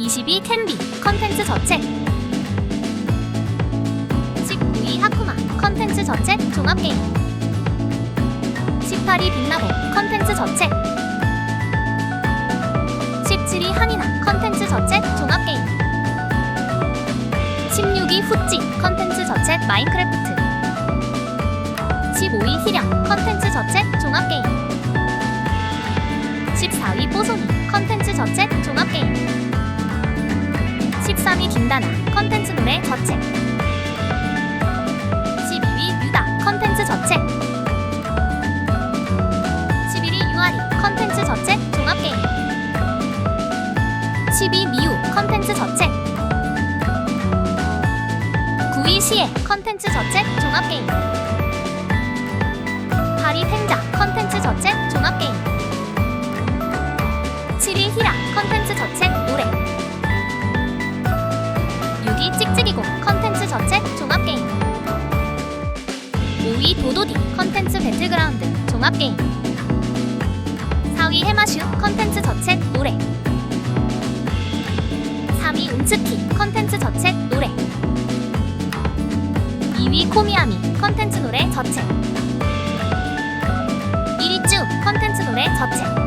22 캔디 컨텐츠 저책 19위 하쿠마 컨텐츠 저책 종합게임. 18위 빛나보 컨텐츠 저책 17위 한이나 컨텐츠 저책 종합게임. 16위 후찌 컨텐츠 저책 마인크래프트. 15위 희령 컨텐츠 저책 종합게임. 14위 뽀송이 컨텐츠 저책 김다나 컨텐츠 노래 저책 12위 유다 컨텐츠 저책 11위 유아리 컨텐츠 저책 종합게임. 10위 미우 컨텐츠 저책 9위 시에 컨텐츠 저책 종합게임. 8위 탱자 컨텐츠 저책 종합게임. 7위 히라 컨텐츠 저책 노래 5위 도도디 컨텐츠 배틀그라운드 종합게임. 4위 해마슈 컨텐츠 저책 노래. 3위 움츠키 컨텐츠 저책 노래. 2위 코미아미 컨텐츠 노래 저책. 1위 쭈 컨텐츠 노래 저책